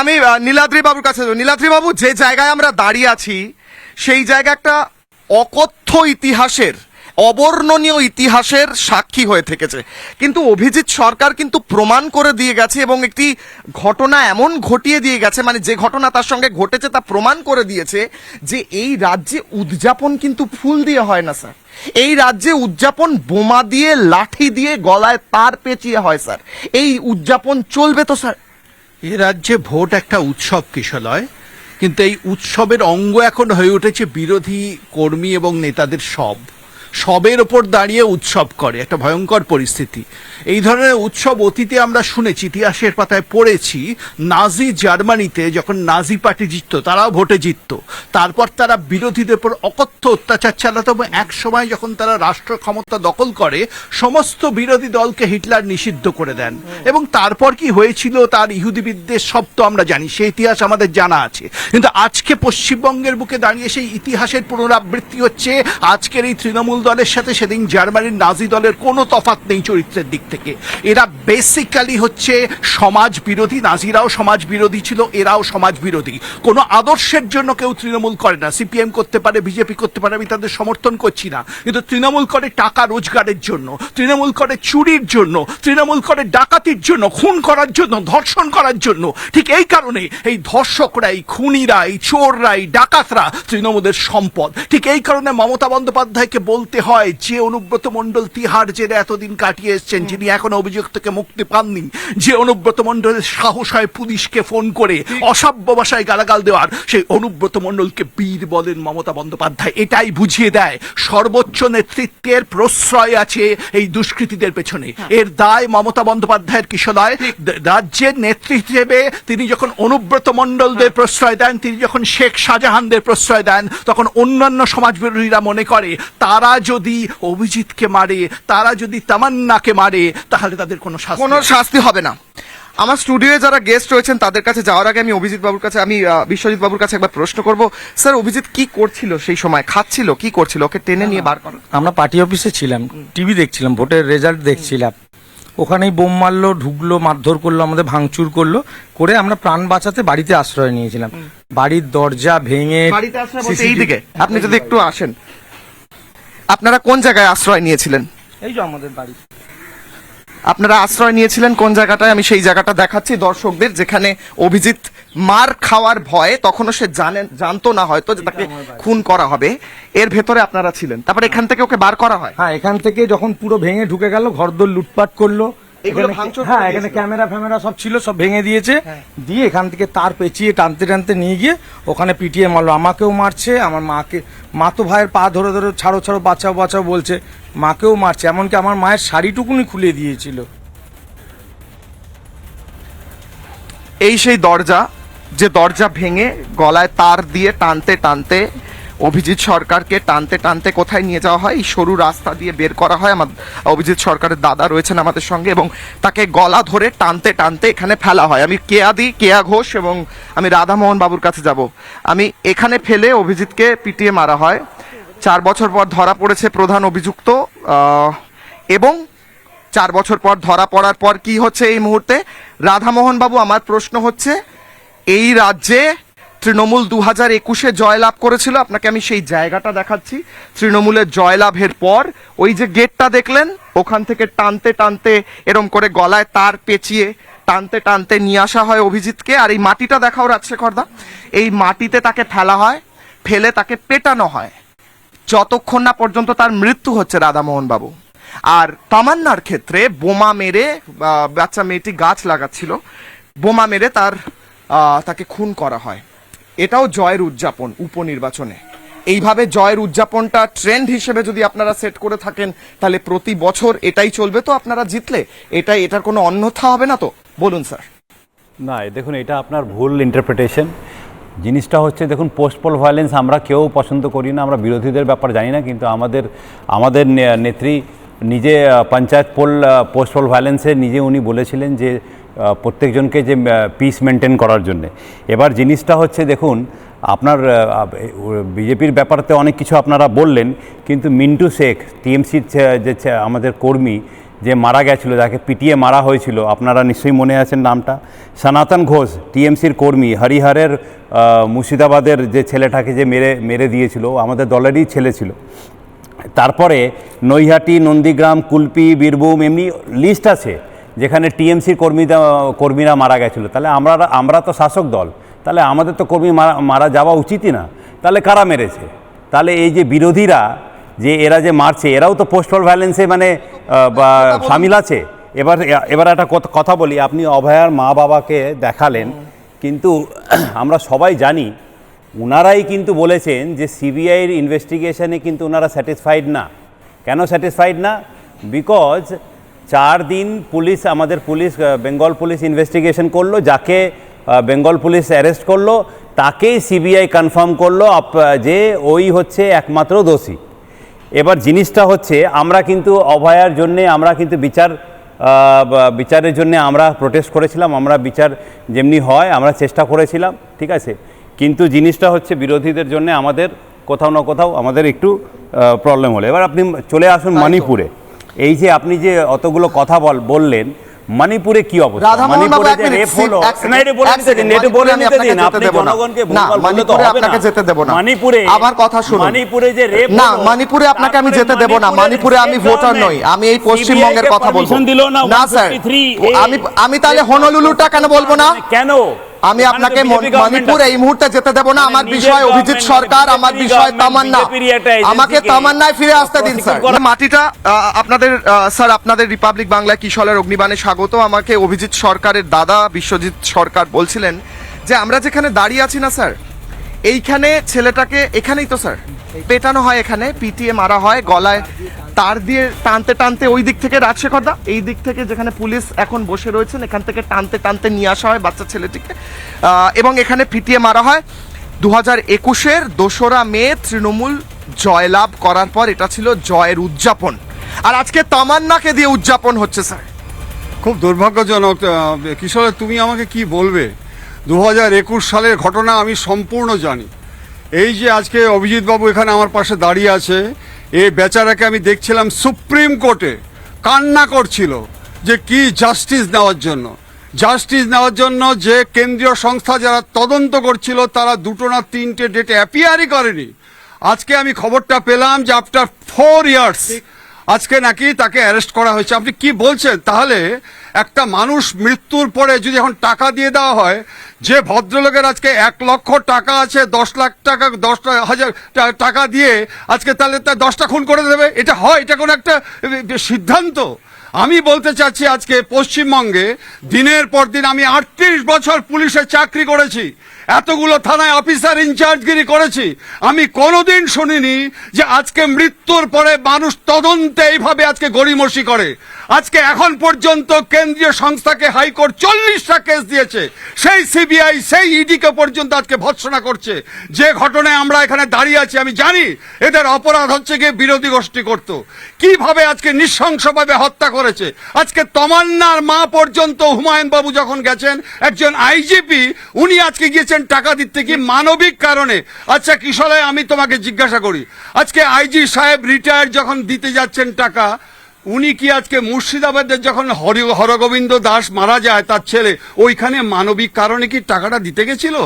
আমি নীলাদ্রি বাবুর কাছে নীলাদ্রি বাবু, যে জায়গায় আমরা দাঁড়িয়ে আছি, সেই জায়গা একটা অকথ্য ইতিহাসের, অবর্ণনীয় ইতিহাসের সাক্ষী হয়ে থেকেছে। কিন্তু অভিজিৎ সরকার কিন্তু প্রমাণ করে দিয়ে গেছে এবং একটি ঘটনা এমন ঘটিয়ে দিয়ে গেছে মানে যে ঘটনা তার সঙ্গে ঘটেছে তা প্রমাণ করে দিয়েছে যে এই রাজ্যে উদযাপন কিন্তু ফুল দিয়ে হয় না, স্যার। এই রাজ্যে উদযাপন বোমা দিয়ে, লাঠি দিয়ে, গলায় তার পেঁচিয়ে হয়, স্যার। এই উদযাপন চলবে তো, স্যার? এ রাজ্যে ভোট একটা উৎসব কিশলয়, কিন্তু এই উৎসবের অঙ্গ এখন হয়ে উঠেছে বিরোধী কর্মী এবং নেতাদের সব। সবের ওপর দাঁড়িয়ে উৎসব করে, একটা ভয়ঙ্কর পরিস্থিতি। এই ধরনের উৎসব অতীতে আমরা শুনেছি, ইতিহাসের পাতায় পড়েছি, নাজি জার্মানিতে যখন নাজি পার্টি জিতত, তারাও ভোটে জিতত। তারপর তারা বিরোধীদের উপর অকথ্য অত্যাচার চালাতো এবং এক সময় যখন তারা রাষ্ট্র ক্ষমতা দখল করে, সমস্ত বিরোধী দলকে হিটলার নিষিদ্ধ করে দেন। এবং তারপর কি হয়েছিল, তার ইহুদি বিদ্বেষ সব তো আমরা জানি সেই ইতিহাস আমাদের জানা আছে। কিন্তু আজকে পশ্চিমবঙ্গের বুকে দাঁড়িয়ে সেই ইতিহাসের পুনরাবৃত্তি হচ্ছে, আজকের এই তৃণমূল দলের সাথে সেদিন জার্মানির নাজি দলের কোনো তফাৎ নেই চরিত্রের দিক থেকে। এরা বেসিক্যালি হচ্ছে সমাজ বিরোধী, নাজিরাও সমাজ বিরোধী ছিল, এরাও সমাজ বিরোধী। কোনো আদর্শের জন্য কেউ তৃণমূল করে না। সিপিএম করতে পারে, বিজেপি করতে পারে, আমি তাদের সমর্থন করছি না। কিন্তু তৃণমূল করে টাকা রোজগারের জন্য, তৃণমূল করে চুরির জন্য, তৃণমূল করে ডাকাতির জন্য, খুন করার জন্য, ধর্ষণ করার জন্য, ঠিক এই কারণে এই ধর্ষকরা এই খুনিরা এই চোররা এই ডাকাতরা তৃণমূলের সম্পদ। ঠিক এই কারণে মমতা বন্দ্যোপাধ্যায়কে বলতে হয় যে অনুব্রত মণ্ডল তিহার জেলে এতদিন কাটিয়ে এসছেন যিনি এখন অভিযুক্ত থেকে মুক্তি পাননি। যে অনুব্রত মণ্ডলের সাহস হয় পুলিশকে ফোন করে অসভ্য ভাষায় গালাগাল দেওয়ার সেই অনুব্রত মণ্ডলকে বীর বলেন মমতা বন্দ্যোপাধ্যায়। এটাই বুঝিয়ে দেয় সর্বোচ্চ নেতৃত্বের প্রশ্রয় আছে এই দুষ্কৃতীদের পেছনে। এর দায় মমতা বন্দ্যোপাধ্যায়ের কিশোরয় রাজ্যের নেত্রী হিসেবে তিনি যখন অনুব্রত মণ্ডলদের প্রশ্রয় দেন তিনি যখন শেখ শাহজাহানদের প্রশ্রয় দেন তখন অন্যান্য সমাজবিরোধীরা মনে করে তারা যদি অভিজিৎকে মারে তারা যদি তামান্নাকে মারে তাহলে তাদের কোনো শাস্তি কোনো হবে না। শাস্তি হবে না। আমার স্টুডিওয়ে যারা গেস্ট রয়েছেন তাদের কাছে যাওয়ার আগে আমি অভিজিৎ বাবুর কাছে আমি বিশ্বজিৎ বাবুর কাছে একবার প্রশ্ন করব। স্যার অভিজিৎ কি করছিল সেই সময়? খাচ্ছিল কি করছিল? ওকে টেনে নিয়ে বার করো। আমরা পার্টি অফিসে ছিলাম টিভি দেখছিলাম ভোটের রেজাল্ট দেখছিলাম। ওখানেই বোম মারলো ঢুকলো মারধর করল আমাদের ভাঙচুর করল করে আমরা প্রাণ বাঁচাতে বাড়িতে আশ্রয় নিয়েছিলাম। বাড়ির দরজা ভেঙে আপনি যদি একটু আসেন। আপনারা কোন জায়গায় আশ্রয় নিয়েছিলেন? এই যে আমাদের বাড়ি। আপনারা আশ্রয় নিয়েছিলেন কোন জায়গাটায়? আমি সেই জায়গাটা দেখাচ্ছি দর্শকদের যেখানে অভিজিৎ মার খাওয়ার ভয়ে তখনও সে জানেন জানতো না হয়তো যে তাকে খুন করা হবে। এর ভেতরে আপনারা ছিলেন। তারপরে এখান থেকে ওকে বার করা হয়? হ্যাঁ এখান থেকে যখন পুরো ভেঙে ঢুকে গেল ঘরদোর লুটপাট করল হ্যাঁ এখানে ক্যামেরা ফ্যামেরা সব ছিল সব ভেঙে দিয়েছে। দিয়ে এখান থেকে তার পেঁচিয়ে টানতে টানতে নিয়ে গিয়ে ওখানে পিটিয়ে মারলো। আমাকেও মারছে আমার মাকে মা তো ভাইয়ের পা ধরে ধরে ছাড়ো ছাড়ো বাঁচাও বাঁচাও বলছে মাকেও মারছে। এমনকি আমার মায়ের শাড়িটুকুনি খুলে দিয়েছিল। এই সেই দরজা যে দরজা ভেঙে গলায় তার দিয়ে টানতে টানতে অভিজিৎ সরকারকে টানতে টানতে কোথায় নিয়ে যাওয়া হয়? এই সরু রাস্তা দিয়ে বের করা হয় আমার অভিজিৎ সরকারের দাদা রয়েছেন আমাদের সঙ্গে এবং তাকে গলা ধরে টানতে টানতে এখানে ফেলা হয়। আমি কেয়া দি, কেয়া ঘোষ এবং আমি রাধামোহন বাবুর কাছে যাব। আমি এখানে ফেলে অভিজিৎকে পিটিয়ে মারা হয়। চার বছর পর ধরা পড়েছে প্রধান অভিযুক্ত। এবং চার বছর পর ধরা পড়ার পর কি হচ্ছে এই মুহূর্তে? রাধামোহন বাবু, আমার প্রশ্ন হচ্ছে, এই রাজ্যে তৃণমূল দু হাজার একুশে জয়লাভ করেছিল। আপনাকে আমি সেই জায়গাটা দেখাচ্ছি। তৃণমূলের জয়লাভের পর ওই যে গেটটা দেখলেন, ওখান থেকে টানতে টানতে এরম করে গলায় তার পেঁচিয়ে টানতে টানতে নিয়ে আসা হয় অভিজিৎকে। আর এই মাটিটা দেখাও রাজশেখরদা এই মাটিতে তাকে ফেলা হয়, ফেলে তাকে পেটানো হয়। যতক্ষণ না পর্যন্ত তার মৃত্যু হচ্ছে রাধামোহন বাবু আর তামান্নার ক্ষেত্রে বোমা মেরে বাচ্চা মেয়েটি গাছ লাগাচ্ছিল। বোমা মেরে তার তাকে খুন করা হয়। এটাও জয়ের উদযাপন উপনির্বাচনে। এইভাবে জয়ের উদযাপনটা ট্রেন্ড হিসেবে যদি আপনারা সেট করে থাকেন, তাহলে প্রতি বছর এটাই চলবে তো আপনারা জিতলে? এটাই, এটার কোনো অন্যথা হবে না তো? বলুন, স্যার। না দেখুন, এটা আপনার ভুল ইন্টারপ্রিটেশন জিনিসটা হচ্ছে, দেখুন পোস্টপল ভায়োলেন্স আমরা কেউ পছন্দ করি না, আমরা বিরোধীদের ব্যাপার জানি না, কিন্তু আমাদের আমাদের নেত্রী নিজে পঞ্চায়েত পোল পোস্টপল ভায়োলেন্সে নিজে উনি বলেছিলেন যে প্রত্যেকজনকে যে পিস মেনটেন করার জন্যে। এবার জিনিসটা হচ্ছে, দেখুন, আপনার বিজেপির ব্যাপারতে অনেক কিছু আপনারা বললেন, কিন্তু মিন্টু শেখ টিএমসির যে আমাদের কর্মী, যে মারা গেছিল, যাকে পিটিয়ে মারা হয়েছিল, আপনারা নিশ্চয়ই মনে আছেন নামটা? সনাতন ঘোষ টিএমসির কর্মী, হরিহরের মুর্শিদাবাদের যে ছেলেটাকে যে মেরে মেরে দিয়েছিল আমাদের দলেরই ছেলে ছিল। তারপরে নৈহাটি, নন্দীগ্রাম, কুলপি, বীরভূম, এমনি লিস্ট আছে। যেখানে টিএমসির কর্মীরা কর্মীরা মারা গেছিল। তাহলে আমরা আমরা তো শাসক দল। তাহলে আমাদের তো কর্মী মারা মারা যাওয়া উচিতই না। তাহলে কারা মেরেছে? তাহলে এই যে বিরোধীরা, যে এরা যে মারছে, এরাও তো পোস্টাল ভায়োলেন্সে মানে সামিল আছে। এবার এবার একটা কথা বলি। আপনি অভয়ার মা বাবাকে দেখালেন, কিন্তু আমরা সবাই জানি ওনারাই কিন্তু বলেছেন যে সিবিআইয়ের ইনভেস্টিগেশনে কিন্তু ওনারা স্যাটিসফাইড না। কেন স্যাটিসফাইড না? বিকজ চার দিন পুলিশ আমাদের পুলিশ বেঙ্গল পুলিশ ইনভেস্টিগেশন করল যাকে বেঙ্গল পুলিশ অ্যারেস্ট করল তাকেই সিবিআই কনফার্ম করল আপ- যে ওই হচ্ছে একমাত্র দোষী। এবার জিনিসটা হচ্ছে আমরা কিন্তু অভয়ার জন্যে আমরা কিন্তু বিচার বিচারের জন্য আমরা প্রোটেস্ট করেছিলাম আমরা বিচার যেমনি হয় আমরা চেষ্টা করেছিলাম ঠিক আছে? কিন্তু জিনিসটা হচ্ছে বিরোধীদের জন্য আমাদের কোথাও না কোথাও আমাদের একটু প্রবলেম হলো। এবার আপনি চলে আসুন মণিপুরে। এই যে আপনি যে অতগুলো কথা বল বললেন মণিপুরে কি অবস্থা? মণিপুরে যে রেপ হলো এক না এটা বলে এক দিন এটা বলে নিতে দিন আপনি। জনগণকে না, মণিপুরে আপনাকে যেতে দেব না। মণিপুরে আমার কথা শুনুন। মণিপুরে যে রেপ না মণিপুরে আপনাকে আমি যেতে দেব না। মণিপুরে আমি ভোটার নই। আমি এই পশ্চিমবঙ্গের কথা বলব। না? স্যার। আমি আমি তাহলে হনলুলুটা কেন বলব না? কেন? আমি আপনাকে মণিপুর এই মুহূর্তে যেতে দেব না। মানে আমার বিষয় অভিজিৎ সরকার আমার বিষয় তামান্না। আমাকে তামান্নায় ফিরে আসতে দিন স্যার। মাটিটা আপনাদের স্যার আপনাদের রিপাবলিক বাংলা কিশলের অগ্নিবাণে স্বাগত? আমাকে অভিজিৎ সরকারের দাদা বিশ্বজিৎ সরকার বলছিলেন যে আমরা যেখানে দাঁড়িয়ে আছি না স্যার এইখানে ছেলেটাকে এখানেই তো, স্যার? পেটানো হয় এখানে, পিটিয়ে মারা হয়, গলায় তার দিয়ে টানতে টানতে ওই দিক থেকে রাজশেখর দা এই দিক থেকে যেখানে পুলিশ এখন বসে রয়েছেন, এখান থেকে টানতে টানতে নিয়ে আসা হয় বাচ্চা ছেলেটিকে। এবং এখানে পিটিয়ে মারা হয়। দু হাজার একুশের দোসরা মে তৃণমূল জয়লাভ করার পর এটা ছিল জয়ের উদযাপন। আর আজকে তামান্নাকে দিয়ে উদযাপন হচ্ছে, স্যার। খুব দুর্ভাগ্যজনক কিশোর, তুমি আমাকে কি বলবে? দু হাজার একুশ সালের ঘটনা আমি সম্পূর্ণ জানি। এই যে আজকে অভিজিৎ বাবু এখানে আমার পাশে দাঁড়িয়ে আছে এই বেচারাকে আমি দেখছিলাম সুপ্রিম কোর্টে, কান্না করছিল যে কি জাস্টিস নেওয়ার জন্য। জাস্টিস নেওয়ার জন্য যে কেন্দ্রীয় সংস্থা যারা তদন্ত করছিল, তারা দুটো না তিনটে ডেটে অ্যাপিয়ারই করেনি। আজকে আমি খবরটা পেলাম যে আফটার ফোর ইয়ার্স আজকে নাকি তাকে অ্যারেস্ট করা হয়েছে। আপনি কি বলছেন? তাহলে একটা মানুষ মৃত্যুর পরে যদি এখন টাকা দিয়ে দেওয়া হয়, যে ভদ্রলোকের আজকে এক লক্ষ টাকা আছে, দশ লাখ টাকা, দশ হাজার টাকা দিয়ে আজকে তাহলে তার দশটা খুন করে দেবে, এটা হয়, এটা কোনো একটা সিদ্ধান্ত? আমি বলতে চাচ্ছি আজকে পশ্চিমবঙ্গে দিনের পর দিন আমি আটত্রিশ বছর পুলিশে চাকরি করেছি। এতগুলো থানায় অফিসার ইনচার্জগিরি করেছি। আমি কোনোদিন শুনিনি যে আজকে মৃত্যুর পরে মানুষ তদন্তে এইভাবে আজকে গড়িমসি করে। আজকে এখন পর্যন্ত কেন্দ্রীয় সংস্থাকে হাইকোর্ট চল্লিশটা কেস দিয়েছে। সেই সিবিআই, সেই ইডিকে পর্যন্ত আজকে ভৎসনা করছে। যে ঘটনায় আমরা এখানে দাঁড়িয়ে আছি, আমি জানি এদের অপরাধ হচ্ছে গিয়ে বিরোধী গোষ্ঠী করত। কীভাবে আজকে নৃশংসভাবে হত্যা করেছে? আজকে তমান্নার মা পর্যন্ত হুমায়ুন বাবু যখন গেছেন, একজন আইজিপি, উনি আজকে গিয়েছেন টাকা দিতে কি মানবিক কারণে। আচ্ছা কিশোরায় আমি তোমাকে জিজ্ঞাসা করি। আজকে আইজি সাহেব রিটায়ার যখন দিতে যাচ্ছেন টাকা উনি কি আজকে মুর্শিদাবাদের যখন হরি হরগোবিন্দ দাস মারা যায়, তার ছেলে, ওইখানে মানবিক কারণে কি টাকাটা দিতে গেছিল?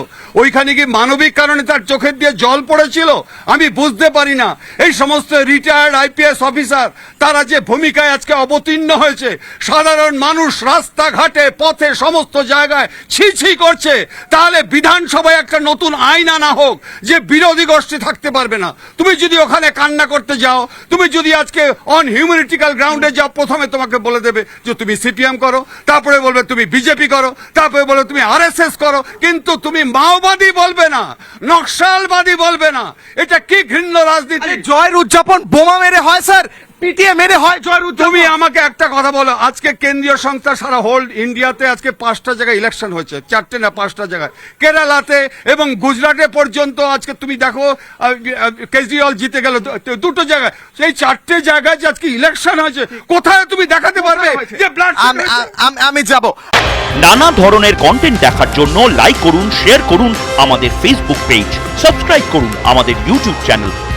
ওইখানে কি মানবিক কারণে তার চোখের দিয়ে জল পড়েছিল? আমি বুঝতে পারি না। এই সমস্ত রিটায়ার্ড আইপিএস অফিসার তারা যে ভূমিকায় আজকে অবতীর্ণ হয়েছে, সাধারণ মানুষ রাস্তাঘাটে, পথে, সমস্ত জায়গায় ছি ছি করছে, তাহলে বিধানসভায় একটা নতুন আইন আনা হোক, যে বিরোধী গোষ্ঠী থাকতে পারবে না। তুমি যদি ওখানে কান্না করতে যাও, তুমি যদি আজকে অন হিউম্যানিটিক্যাল গ্রাউন্ডে যাও, প্রথমে তোমাকে বলে দেবে যে তুমি সিপিএম করো, তারপরে বলবে তুমি বিজেপি করো, তারপরে বলবে তুমি আরএসএস করো। কিন্তু তুমি মাওবাদী বলবে না, নকশালবাদী বলবে না। এটা কি ঘৃণ্য রাজনীতি? জয়ের উদযাপন বোমা মেরে হয়, স্যার। পিটিয়ে মেরে হয় জয়ের তুমি আমাকে একটা কথা বলো আজকে কেন্দ্রীয় সংস্থা সারা হোল ইন্ডিয়াতে আজকে পাঁচটা জায়গায় ইলেকশন হয়েছে চারটে না পাঁচটা জায়গায়। কেরালাতে এবং গুজরাটে পর্যন্ত আজকে তুমি দেখো কেজরিওয়াল জিতে গেল দুটো জায়গায়। সেই চারটে জায়গায় যে আজকে ইলেকশন হয়েছে কোথায় তুমি দেখাতে পারবে যে ব্লাড আমি আমি- আমি যাব। নানা ধরনের কন্টেন্ট দেখার জন্য লাইক করুন শেয়ার করুন আমাদের ফেসবুক পেজ সাবস্ক্রাইব করুন আমাদের ইউটিউব চ্যানেল